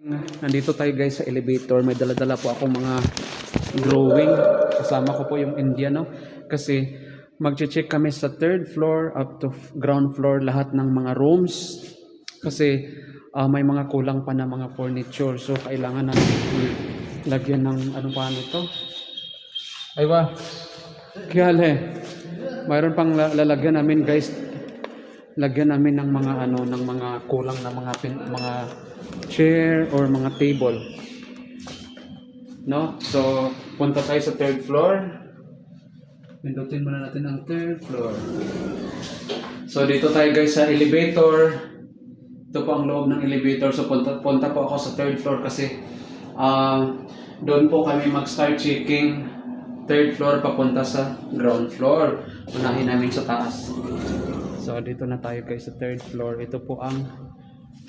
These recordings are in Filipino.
Nandito tayo guys sa elevator. May dala-dala po akong mga drawing. Kasama ko po yung Indiano. Kasi mag-check kami sa third floor up to ground floor lahat ng mga rooms. Kasi ah, may mga kulang pa na mga furniture. So kailangan natin lagyan ng ano pa nito. Aywa. Kiyale. Mayroon pang la- lalagyan namin guys lagyan namin ng mga ano ng mga kulang na mga pin, mga chair or mga table. No? So, punta tayo sa third floor. Pindutin muna natin ang third floor. So, dito tayo guys sa elevator. Ito po ang loob ng elevator. So, punta, punta po ako sa third floor kasi ah, doon po kami mag-start checking third floor papunta sa ground floor. Unahin namin sa taas. So, dito na tayo guys sa third floor. Ito po ang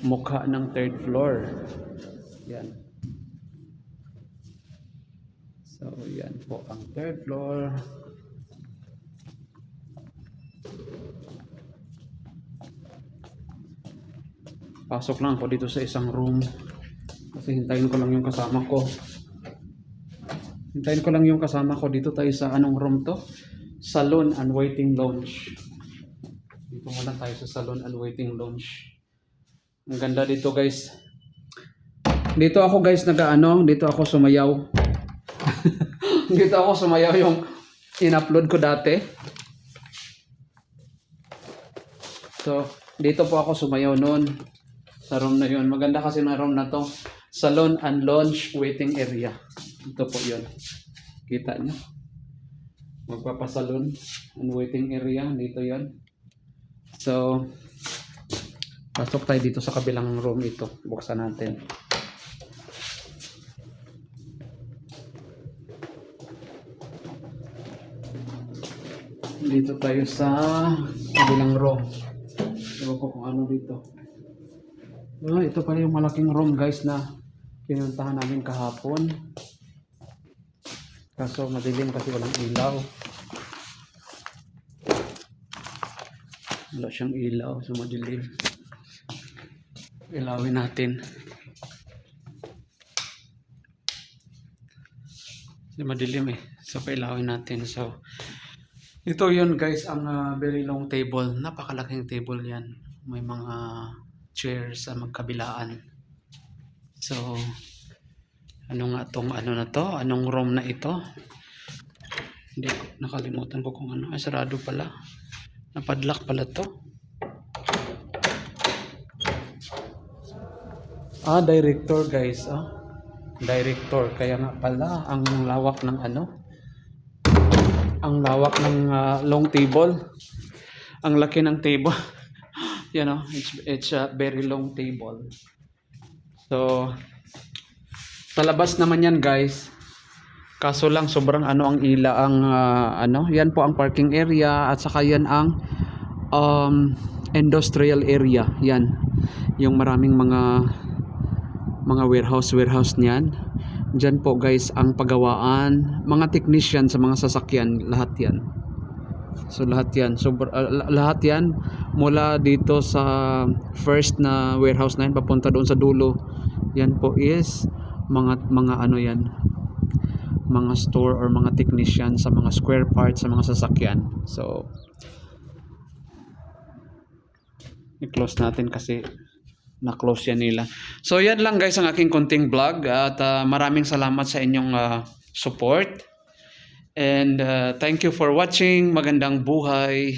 mukha ng third floor. Yan. So, yan po ang third floor. Pasok lang ako dito sa isang room. Kasi hintayin ko lang yung kasama ko. Hintayin ko lang yung kasama ko. Dito tayo sa anong room to? Salon and waiting lounge. Dito muna tayo sa salon and waiting lounge. Ang ganda dito guys. Dito ako guys nag-ano, dito ako sumayaw. dito ako sumayaw yung in-upload ko dati. So, dito po ako sumayaw noon sa room na yun. Maganda kasi na room na to. Salon and lounge waiting area. Ito po yun. Kita nyo? Magpapasalon and waiting area. Dito yon So, pasok tayo dito sa kabilang room ito. Buksan natin. Dito tayo sa kabilang room. Ewan ko kung ano dito. Ah, ito pala yung malaking room guys na pinuntahan namin kahapon. Kaso madilim kasi walang ilaw. Wala siyang ilaw, so madilim. Ilawin natin. Kasi madilim eh. So, pailawin natin. So, ito yun guys, ang ah, very long table. Napakalaking table yan. May mga chairs sa magkabilaan. So, ano nga tong ano na to? Anong room na ito? Hindi nakalimutan ko kung ano. Ay, sarado pala. Napadlock pala to. Ah, director guys. Ah. Director. Kaya nga pala, ang lawak ng ano. Ang lawak ng ah, long table. Ang laki ng table. you know, it's, it's a very long table. So, talabas naman yan guys. Kaso lang sobrang ano ang ila ang ah, ano, yan po ang parking area at saka yan ang um, industrial area. Yan. Yung maraming mga mga warehouse warehouse niyan. Diyan po guys ang pagawaan, mga technician sa mga sasakyan, lahat 'yan. So lahat 'yan. So lahat 'yan mula dito sa first na warehouse na yan papunta doon sa dulo. Yan po is mga mga ano 'yan mga store or mga technician sa mga square parts sa mga sasakyan. So, i-close natin kasi na-close yan nila. So, yan lang guys ang aking konting vlog at ah, maraming salamat sa inyong ah, support. And ah, thank you for watching. Magandang buhay.